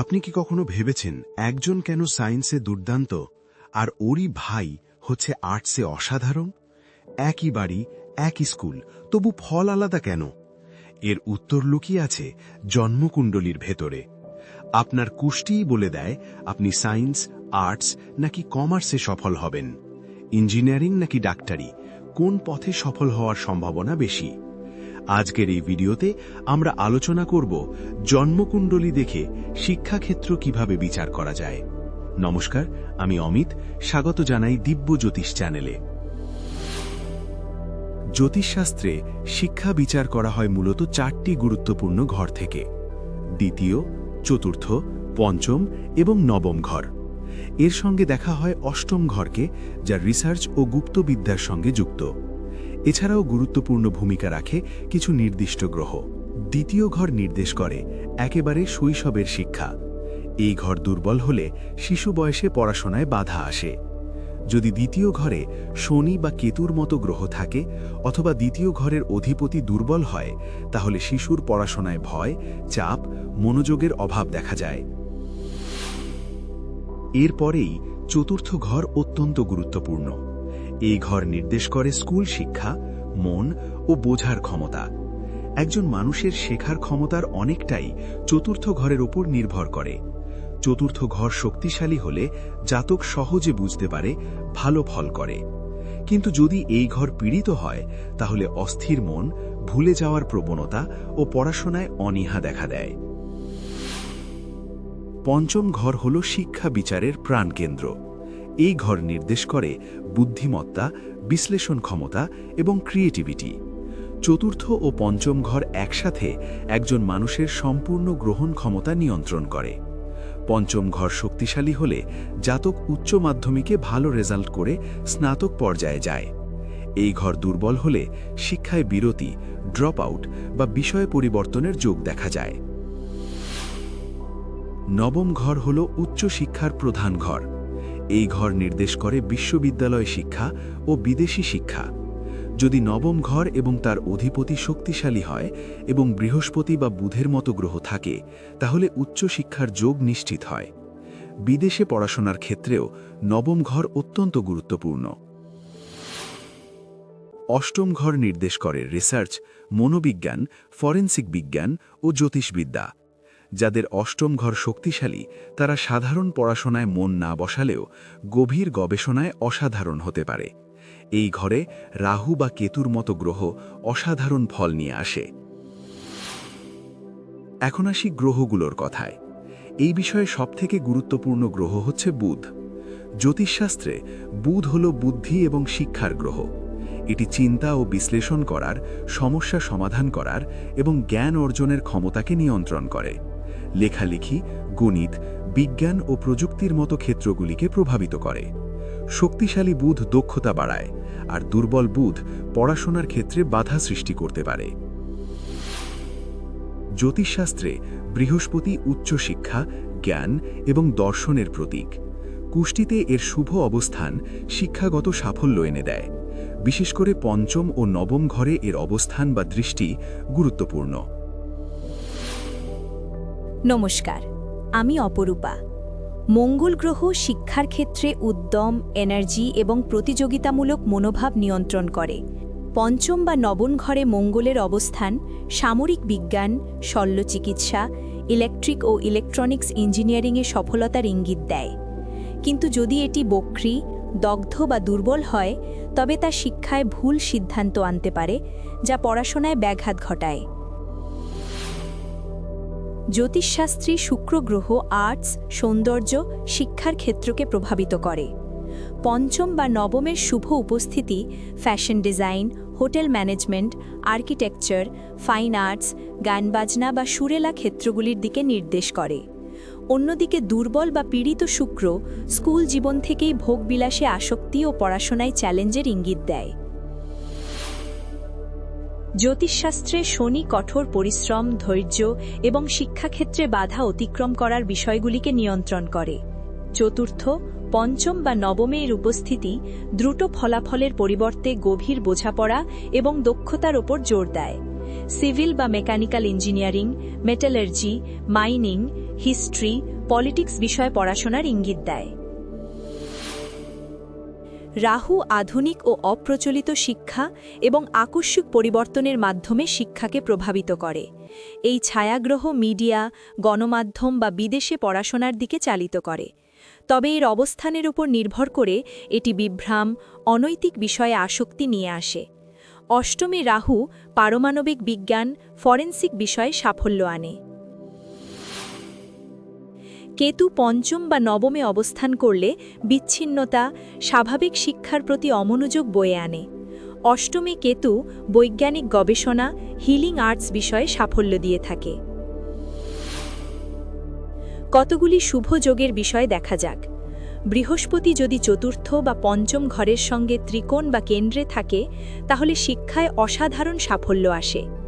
আপনি কি কখনো ভেবেছেন একজন কেন সায়েন্সে দুর্দান্ত, আর ওরই ভাই হচ্ছে আর্টসে অসাধারণ? একই বাড়ি, একই স্কুল, তবু ফল আলাদা কেন? এর উত্তর লুকিয়ে আছে জন্মকুণ্ডলীর ভেতরে। আপনার কুষ্টিই বলে দেয় আপনি সায়েন্স, আর্টস নাকি কমার্সে সফল হবেন। ইঞ্জিনিয়ারিং নাকি ডাক্তারি, কোন পথে সফল হওয়ার সম্ভাবনা বেশি? আজকের এই ভিডিওতে আমরা আলোচনা করব জন্মকুণ্ডলী দেখে শিক্ষাক্ষেত্র কীভাবে বিচার করা যায়। নমস্কার, আমি অমিত, স্বাগত জানাই দিব্য জ্যোতিষ চ্যানেলে। জ্যোতিষশাস্ত্রে শিক্ষা বিচার করা হয় মূলত চারটি গুরুত্বপূর্ণ ঘর থেকে। দ্বিতীয়, চতুর্থ, পঞ্চম এবং নবম ঘর। এর সঙ্গে দেখা হয় অষ্টম ঘরকে, যা রিসার্চ ও গুপ্তবিদ্যার সঙ্গে যুক্ত। এছাড়াও গুরুত্বপূর্ণ ভূমিকা রাখে কিছু নির্দিষ্ট গ্রহ। দ্বিতীয় ঘর নির্দেশ করে একেবারে শৈশবের শিক্ষা। এই ঘর দুর্বল হলে শিশু বয়সে পড়াশোনায় বাধা আসে। যদি দ্বিতীয় ঘরে শনি বা কেতুর মতো গ্রহ থাকে অথবা দ্বিতীয় ঘরের অধিপতি দুর্বল হয়, তাহলে শিশুর পড়াশোনায় ভয়, চাপ, মনোযোগের অভাব দেখা যায়। এরপরেই চতুর্থ ঘর অত্যন্ত গুরুত্বপূর্ণ। এই ঘর নির্দেশ করে স্কুল শিক্ষা, মন ও বোঝার ক্ষমতা। একজন মানুষের শেখার ক্ষমতার অনেকটাই চতুর্থ ঘরের ওপর নির্ভর করে। চতুর্থ ঘর শক্তিশালী হলে জাতক সহজে বুঝতে পারে, ভালো ফল করে। কিন্তু যদি এই ঘর পীড়িত হয়, তাহলে অস্থির মন, ভুলে যাওয়ার প্রবণতা ও পড়াশোনায় অনীহা দেখা দেয়। পঞ্চম ঘর হল শিক্ষা বিচারের প্রাণকেন্দ্র। এই ঘর নির্দেশ করে বুদ্ধিমত্তা, বিশ্লেষণ ক্ষমতা এবং ক্রিয়েটিভিটি চতুর্থ ও পঞ্চম ঘর একসাথে একজন মানুষের সম্পূর্ণ গ্রহণ ক্ষমতা নিয়ন্ত্রণ করে। পঞ্চম ঘর শক্তিশালী হলে জাতক উচ্চ মাধ্যমিকে ভালো রেজাল্ট করে স্নাতক পর্যায়ে যায়। এই ঘর দুর্বল হলে শিক্ষায় বিরতি ড্রপ আউট বা বিষয় পরিবর্তনের যোগ দেখা যায়। নবম ঘর হল উচ্চশিক্ষার প্রধান ঘর। এই ঘর নির্দেশ করে বিশ্ববিদ্যালয় শিক্ষা ও বিদেশি শিক্ষা। যদি নবম ঘর এবং তার অধিপতি শক্তিশালী হয় এবং বৃহস্পতি বা বুধের মতো গ্রহ থাকে, তাহলে উচ্চশিক্ষার যোগ নিশ্চিত হয়। বিদেশে পড়াশোনার ক্ষেত্রেও নবম ঘর অত্যন্ত গুরুত্বপূর্ণ। অষ্টম ঘর নির্দেশ করে রিসার্চ, মনোবিজ্ঞান, ফরেন্সিক বিজ্ঞান ও জ্যোতিষবিদ্যা। যাদের অষ্টম ঘর শক্তিশালী, তারা সাধারণ পড়াশোনায় মন না বসালেও গভীর গবেষণায় অসাধারণ হতে পারে। এই ঘরে রাহু বা কেতুর মতো গ্রহ অসাধারণ ফল নিয়ে আসে। এখন আসি গ্রহগুলোর কথায়। এই বিষয়ে সবথেকে গুরুত্বপূর্ণ গ্রহ হচ্ছে বুধ। জ্যোতিষশাস্ত্রে বুধ হল বুদ্ধি এবং শিক্ষার গ্রহ। এটি চিন্তা ও বিশ্লেষণ করার, সমস্যা সমাধান করার এবং জ্ঞান অর্জনের ক্ষমতাকে নিয়ন্ত্রণ করে। লেখালেখি, গণিত, বিজ্ঞান ও প্রযুক্তির মতো ক্ষেত্রগুলিকে প্রভাবিত করে। শক্তিশালী বুধ দক্ষতা বাড়ায় আর দুর্বল বুধ পড়াশোনার ক্ষেত্রে বাধা সৃষ্টি করতে পারে। জ্যোতিষশাস্ত্রে বৃহস্পতি উচ্চশিক্ষা, জ্ঞান এবং দর্শনের প্রতীক। কুষ্টিতে এর শুভ অবস্থান শিক্ষাগত সাফল্য এনে দেয়। বিশেষ করে পঞ্চম ও নবম ঘরে এর অবস্থান বা দৃষ্টি গুরুত্বপূর্ণ। নমস্কার, আমি অপরূপা। মঙ্গল গ্রহ শিক্ষার ক্ষেত্রে উদ্যম, এনার্জি এবং প্রতিযোগিতামূলক মনোভাব নিয়ন্ত্রণ করে। পঞ্চম বা নবম ঘরে মঙ্গলের অবস্থান সামরিক বিজ্ঞান, শল্যচিকিৎসা, ইলেকট্রিক ও ইলেকট্রনিক্স ইঞ্জিনিয়ারিংয়ে সফলতার ইঙ্গিত দেয়। কিন্তু যদি এটি বক্রি, দগ্ধ বা দুর্বল হয়, তবে তা শিক্ষায় ভুল সিদ্ধান্ত আনতে পারে, যা পড়াশোনায় ব্যাঘাত ঘটায়। জ্যোতিষশাস্ত্রী শুক্র গ্রহ আর্টস সৌন্দর্য, শিক্ষার ক্ষেত্রকে প্রভাবিত করে। পঞ্চম বা নবমের শুভ উপস্থিতি fashion design hotel management architecture fine arts গানবাজনা বা সুরেলা ক্ষেত্রগুলির দিকে নির্দেশ করে। অন্যদিকে দুর্বল বা পীড়িত শুক্র স্কুল জীবন থেকেই ভোগবিলাসে আসক্তি ও পড়াশোনায় চ্যালেঞ্জের ইঙ্গিত দেয়। জ্যোতিষশাস্ত্রে শনি কঠোর পরিশ্রম, ধৈর্য এবং শিক্ষাক্ষেত্রে বাধা অতিক্রম করার বিষয়গুলিকে নিয়ন্ত্রণ করে। চতুর্থ, পঞ্চম বা নবমের উপস্থিতি দ্রুত ফলাফলের পরিবর্তে গভীর বোঝাপড়া এবং দক্ষতার ওপর জোর দেয়। সিভিল বা mechanical engineering, metallurgy, mining, history, politics বিষয়ে পড়াশোনার ইঙ্গিত দেয়। রাহু আধুনিক ও অপ্রচলিত শিক্ষা এবং আকস্মিক পরিবর্তনের মাধ্যমে শিক্ষাকে প্রভাবিত করে। এই ছায়াগ্রহ মিডিয়া, গণমাধ্যম বা বিদেশে পড়াশোনার দিকে চালিত করে। তবে এর অবস্থানের উপর নির্ভর করে এটি বিভ্রাম, অনৈতিক বিষয়ে আসক্তি নিয়ে আসে। অষ্টমী রাহু পারমাণবিক বিজ্ঞান, ফরেন্সিক বিষয়ে সাফল্য আনে। কেতু পঞ্চম বা নবমে অবস্থান করলে বিচ্ছিন্নতা, স্বাভাবিক শিক্ষার প্রতি অমনোযোগ বয়ে আনে। অষ্টমী কেতু বৈজ্ঞানিক গবেষণা, হিলিং আর্টস বিষয়ে সাফল্য দিয়ে থাকে। কতগুলি শুভ যোগের বিষয় দেখা যাক। বৃহস্পতি যদি চতুর্থ বা পঞ্চম ঘরের সঙ্গে ত্রিকোণ বা কেন্দ্রে থাকে, তাহলে শিক্ষায় অসাধারণ সাফল্য আসে।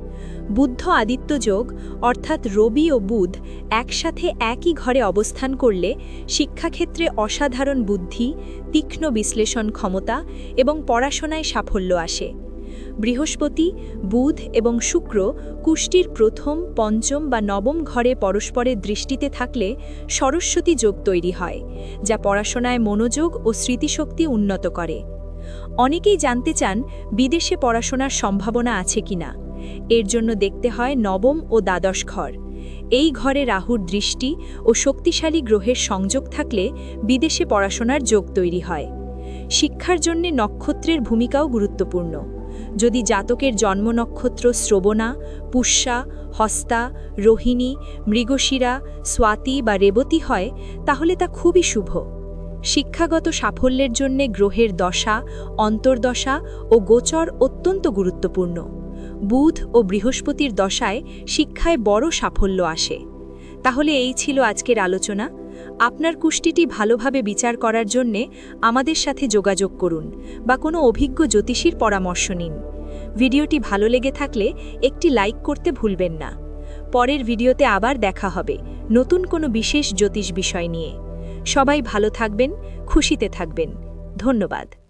বুদ্ধ আদিত্য যোগ, অর্থাৎ রবি ও বুধ একসাথে একই ঘরে অবস্থান করলে শিক্ষাক্ষেত্রে অসাধারণ বুদ্ধি, তীক্ষ্ণ বিশ্লেষণ ক্ষমতা এবং পড়াশোনায় সাফল্য আসে। বৃহস্পতি, বুধ এবং শুক্র কুষ্টির প্রথম, পঞ্চম বা নবম ঘরে পরস্পরের দৃষ্টিতে থাকলে সরস্বতী যোগ তৈরি হয়, যা পড়াশোনায় মনোযোগ ও স্মৃতিশক্তি উন্নত করে। অনেকেই জানতে চান বিদেশে পড়াশোনার সম্ভাবনা আছে কিনা। এর জন্য দেখতে হয় নবম ও দ্বাদশ ঘর। এই ঘরে রাহুর দৃষ্টি ও শক্তিশালী গ্রহের সংযোগ থাকলে বিদেশে পড়াশোনার যোগ তৈরি হয়। শিক্ষার জন্যে নক্ষত্রের ভূমিকাও গুরুত্বপূর্ণ। যদি জাতকের জন্ম নক্ষত্র শ্রবণা, পুষ্যা, হস্তা, রোহিণী, মৃগশিরা, স্বাতি বা রেবতী হয়, তাহলে তা খুবই শুভ। শিক্ষাগত সাফল্যের জন্যে গ্রহের দশা, অন্তর্দশা ও গোচর অত্যন্ত গুরুত্বপূর্ণ। বুধ ও বৃহস্পতির দশায় শিক্ষায় বড় সাফল্য আসে। তাহলে এই ছিল আজকের আলোচনা। আপনার কুষ্টিটি ভালোভাবে বিচার করার জন্যে আমাদের সাথে যোগাযোগ করুন বা কোনো অভিজ্ঞ জ্যোতিষীর পরামর্শ নিন। ভিডিওটি ভালো লেগে থাকলে একটি লাইক করতে ভুলবেন না। পরের ভিডিওতে আবার দেখা হবে নতুন কোনো বিশেষ জ্যোতিষ বিষয় নিয়ে। সবাই ভালো থাকবেন, খুশিতে থাকবেন। ধন্যবাদ।